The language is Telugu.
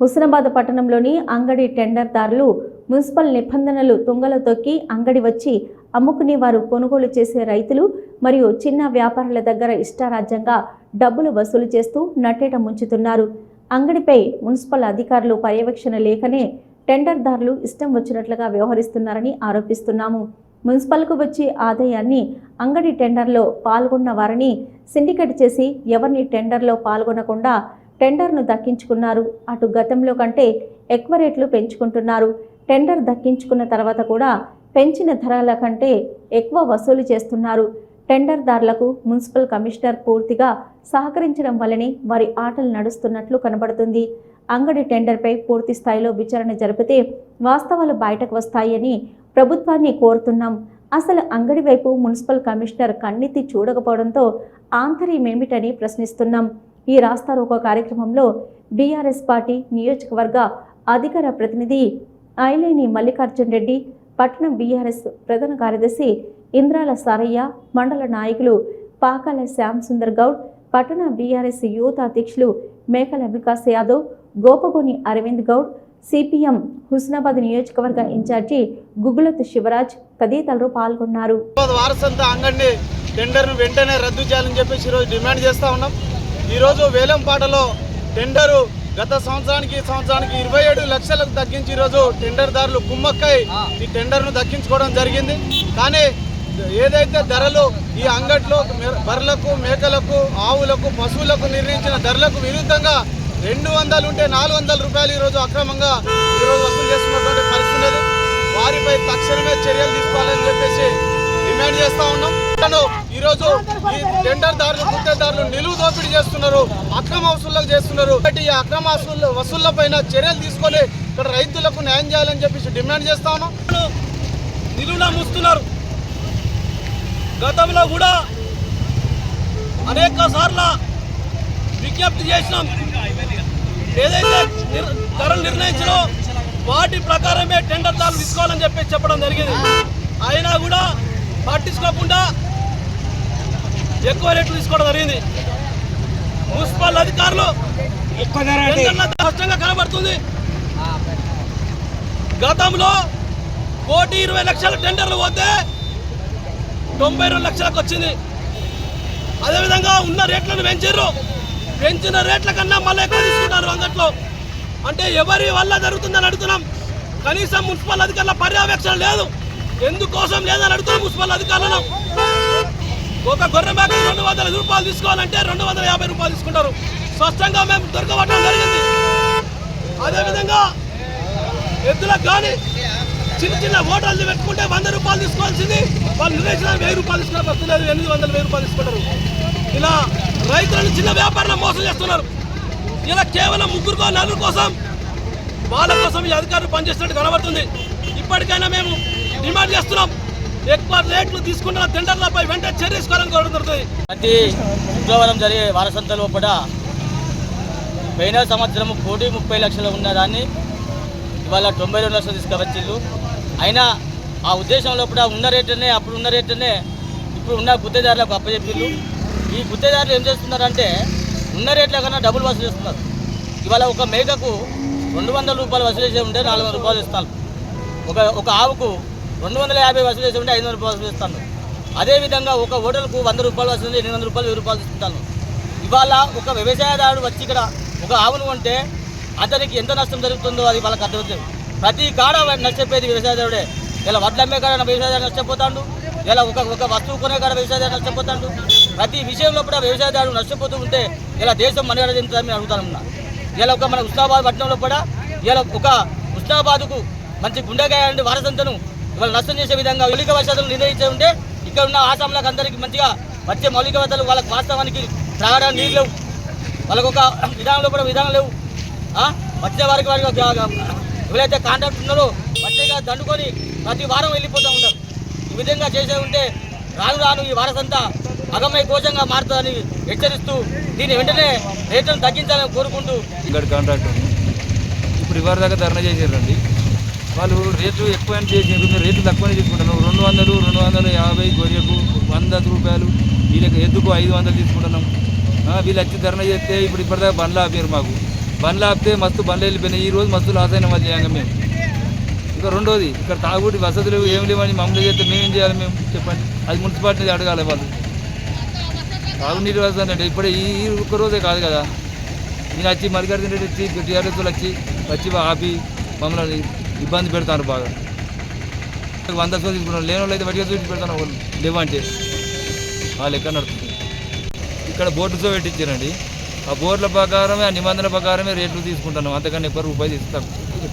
హుస్నాబాద్ పట్టణంలోని అంగడి టెండర్దారులు మున్సిపల్ నిబంధనలు తుంగలో తొక్కి అంగడి వచ్చి అమ్ముకునే వారు కొనుగోలు చేసే రైతులు మరియు చిన్న వ్యాపారుల దగ్గర ఇష్టారాజ్యంగా డబ్బులు వసూలు చేస్తూ నట్టేట ముంచుతున్నారు. అంగడిపై మున్సిపల్ అధికారులు పర్యవేక్షణ లేకనే టెండర్దారులు ఇష్టం వచ్చినట్లుగా వ్యవహరిస్తున్నారని ఆరోపిస్తున్నాము. మున్సిపల్కు వచ్చే ఆదాయాన్ని అంగడి టెండర్లో పాల్గొన్న వారిని సిండికేట్ చేసి ఎవరిని టెండర్లో పాల్గొనకుండా టెండర్ను దక్కించుకున్నారు. అటు గతంలో కంటే ఎక్కువ రేట్లు పెంచుకుంటున్నారు. టెండర్ దక్కించుకున్న తర్వాత కూడా పెంచిన ధరల కంటే ఎక్కువ వసూలు చేస్తున్నారు. టెండర్దారులకు మున్సిపల్ కమిషనర్ పూర్తిగా సహకరించడం వల్లనే వారి ఆటలు నడుస్తున్నట్లు కనబడుతుంది. అంగడి టెండర్పై పూర్తి స్థాయిలో విచారణ జరిపితే వాస్తవాలు బయటకు వస్తాయని ప్రభుత్వాన్ని కోరుతున్నాం. అసలు అంగడి వైపు మున్సిపల్ కమిషనర్ కన్నెత్తి చూడకపోవడంతో ఆంతర్యమేమిటని ప్రశ్నిస్తున్నాం. ఈ రాస్తా ఒక కార్యక్రమంలో బీఆర్ఎస్ పార్టీ నియోజకవర్గ అధికార ప్రతినిధి ఐలేని మల్లికార్జున్ రెడ్డి పట్టణ బీఆర్ఎస్ ప్రధాన కార్యదర్శి ఇంద్రాల సారయ్య మండల నాయకులు పాకాల శ్యామ్ సుందర్ గౌడ్ పట్టణ బీఆర్ఎస్ యూత్ అధ్యక్షులు మేకల వికాస్ యాదవ్ గోపగోని అరవింద్ గౌడ్ సిపిఎం హుస్నాబాద్ నియోజకవర్గ ఇన్ఛార్జి గుగులత్ శివరాజ్ తదితరులు పాల్గొన్నారు. వారసంతా వారసంత అంగడిని టెండర్ను వెంటనే రద్దు చేయాలని చెప్పేసి ఈరోజు డిమాండ్ చేస్తా ఉన్నాం. ఈరోజు వేలంపాటలో టెండరు గత సంవత్సరానికి సంవత్సరానికి ఇరవై ఏడు లక్షలకు తగ్గించి ఈరోజు టెండర్దారులు కుమ్మక్కై ఈ టెండర్ను దక్కించుకోవడం జరిగింది. కానీ ఏదైతే ధరలు ఈ అంగట్లో బర్రెలకు మేకలకు ఆవులకు పశువులకు నిర్ణయించిన ధరలకు విరుద్ధంగా రెండు వందలు ఉంటే నాలుగు వందల రూపాయలు ఈరోజు అక్రమంగా ఈరోజు వసూలు చేస్తున్నటువంటి పరిస్థితి వారిపై తక్షణమే చర్యలు తీసుకోవాలని చెప్పేసి డిమాండ్ చేస్తా ఉన్నాం. ఈరోజు ఈ టెండర్దారులు గుత్తేదారులు నిలువు దోపిడీ చేస్తున్నారు అక్రమ వసూళ్ళకు చేస్తున్నారు. ఈ అక్రమ వసూళ్ళ వసూళ్ళ పైన చర్యలు తీసుకొని ఇక్కడ రైతులకు న్యాయం చేయాలని చెప్పేసి డిమాండ్ చేస్తా ఉన్నాం. నిలువునా మూస్తున్నారు. గతంలో కూడా అనేక సార్లు విజ్ఞప్తి చేసినాం. ఏదైతే నిర్- ధరలు నిర్ణయించినో వాటి ప్రకారమే టెండర్ దారులు తీసుకోవాలని చెప్పి చెప్పడం జరిగింది. అయినా కూడా పట్టించుకోకుండా ఎక్కువ రేట్లు తీసుకోవడం జరిగింది. మున్సిపల్ అధికారులు స్పష్టంగా కనబడుతుంది. గతంలో కోటి ఇరవై లక్షల టెండర్లు పోతే తొంభై రెండు లక్షలకు వచ్చింది. అదేవిధంగా ఉన్న రేట్లను పెంచారు పెంచిన రేట్ల కన్నా మళ్ళీ ఎక్కువ తీసుకుంటారు అంగట్లో అంటే ఎవరి వల్ల జరుగుతుందని అడుగుతున్నాం. కనీసం మున్సిపల్ అధికారుల పర్యవేక్షణ లేదు. ఎందుకోసం లేదని అడుగుతున్నాం మున్సిపల్ అధికారులను? ఒక గొర్రె మేక రెండు వందల రూపాయలు తీసుకోవాలంటే రెండు వందల యాభై రూపాయలు తీసుకుంటారు. స్పష్టంగా మేము దొరకబట్టడం జరిగింది. అదేవిధంగా ఎద్దులకు కానీ చిన్న చిన్న హోటళ్ళు పెట్టుకుంటే వంద రూపాయలు తీసుకోవాల్సింది. వాళ్ళు నిర్ణయించిన వెయ్యి రూపాయలు తీసుకున్న పరిస్థితి ఎనిమిది వందల వెయ్యి రూపాయలు తీసుకుంటారు. ఇలా రైతులను చిన్న వ్యాపారులను మోసం చేస్తున్నారు. ఇలా కేవలం ముగ్గురుకో నలుగురు కోసం వాళ్ళ కోసం ఈ అధికారులు పనిచేస్తున్నట్టు కనబడుతుంది. ఇప్పటికైనా మేము డిమాండ్ చేస్తున్నాం. ఎక్కువ రేట్లు తీసుకున్న టెండర్లపై వెంటనే చర్య తీసుకోవాలని కోరుతుంది ప్రతి శుక్రవారం జరిగే వారసంతలో కూడా పోయిన సంవత్సరం కోటి ముప్పై లక్షలు ఉన్నదాన్ని ఇవాళ తొంభై రెండు లక్షలు తీసుకువచ్చిళ్ళు. అయినా ఆ ఉద్దేశం లోపల ఉన్న రేటునే అప్పుడు ఉన్న రేటునే ఇప్పుడు ఉన్న గుత్తేదారులకు అప్పచెప్పిళ్ళు. ఈ గుత్తేదారులు ఏం చేస్తున్నారంటే ఉన్న రేట్ల కన్నా డబ్బులు వసూలు చేస్తున్నారు. ఇవాళ ఒక మేకకు రెండు వందల రూపాయలు వసూలు చేసి ఉంటే నాలుగు వందల రూపాయలు ఇస్తాను ఒక ఒక ఆవుకు రెండు వందల యాభై వసూలు చేసి ఉంటే ఐదు వందల రూపాయలు ఇస్తాను అదేవిధంగా ఒక హోటల్కు వంద రూపాయలు వస్తుంది ఎనిమిది వందల రూపాయలు వెయ్యి రూపాయలు ఇస్తుంటాను ఇవాళ ఒక వ్యవసాయదారుడు వచ్చి ఇక్కడ ఒక ఆవును ఉంటే అతనికి ఎంత నష్టం జరుగుతుందో అది వాళ్ళకి అర్థమవుతుంది. ప్రతి కాడ నష్టపోయేది వ్యవసాయదారుడే. ఇలా వడ్లమ్మే కాడ వ్యవసాయదారు నష్టపోతాడు. ఇలా ఒక ఒక వస్తువు కొనే కాడ వ్యవసాయదారు నష్టపోతాడు. ప్రతి విషయంలో కూడా వ్యవసాయదారుడు నష్టపోతూ ఉంటే ఇలా దేశం మనుగడ చెందుతుందని అడుగుతానున్నా ఇలా ఒక మన ఉస్నాబాద్ పట్టణంలో కూడా ఇలా ఒక ఉస్నాబాద్కు మంచి గుండెకాయ వారసంతను ఇవాళ నష్టం చేసే విధంగా మౌలిక వసతులు నిర్ణయించే ఉంటే ఇక్కడ ఉన్న ఆసాంలకు అందరికీ మంచిగా వచ్చే మౌలిక వసతులు వాళ్ళకి వాస్తవానికి త్రాగడానికి నీళ్ళు లేవు. వాళ్ళకు ఒక విధానంలో కూడా విధానం లేవు. వచ్చే వారికి వారికి ఒక- ఎవరైతే కాంట్రాక్ట్ ఉన్నారో వచ్చేగా దండుకొని ప్రతి వారం వెళ్ళిపోతూ ఉంటారు. ఈ విధంగా చేసే ఉంటే రాను రాను ఈ వారసంతా అగమయ కోశంగా మారుతుందని హెచ్చరిస్తూ దీన్ని వెంటనే రేట్లను తగ్గించాలని కోరుకుంటూ ఇక్కడ కాంట్రాక్ట్ ఇప్పుడు ఇవారి దాకా ధర్నా చేసారండి వాళ్ళు రేటు ఎక్కువ చేసారు మీరు రేట్లు తక్కువనే తీసుకుంటున్నాం రెండు వందలు రెండు వందల యాభై గొర్రెకు వంద రూపాయలు. వీళ్ళకి ఎద్దుకు ఐదు వందలు తీసుకుంటున్నాం? వీళ్ళు వచ్చి ధరణ చేస్తే ఇప్పుడు ఇప్పటిదాకా బండ్లు ఆపారు మాకు. బండ్లు ఆపితే మస్తు బండ్లు వెళ్ళిపోయినాయి. ఈ రోజు మస్తు లాస్ అయిన మళ్ళీ చేయంగా మేము. ఇంకా రెండోది ఇక్కడ తాగుబడి వసతులు ఏం లేవని మమ్మల్ని చేస్తే మేమేం చేయాలి మేము? చెప్పండి. అది మున్సిపాలిటీ అడగాలి వాళ్ళు. తాగునీరు వసతి అంటే ఇప్పుడే ఈ ఒక్క రోజే కాదు కదా. నేను వచ్చి మల్లికార్జున రెడ్డి వచ్చి టీఆర్ఎస్ వచ్చి వచ్చి ఆపి మమ్మల్ని ఇబ్బంది పెడతారు బాగా. వంద సో తీసుకున్నాం లేని వాళ్ళు అయితే వడిగా చూసి పెడతాను వాళ్ళు లేవంటే ఆ లెక్క నడుతుంది ఇక్కడ బోర్డుతో పెట్టించారండి. ఆ బోర్డుల ప్రకారమే ఆ నిబంధనల ప్రకారమే రేట్లు తీసుకుంటున్నాం. అంతకన్నా ఎక్కువ రూపాయి తీసుకు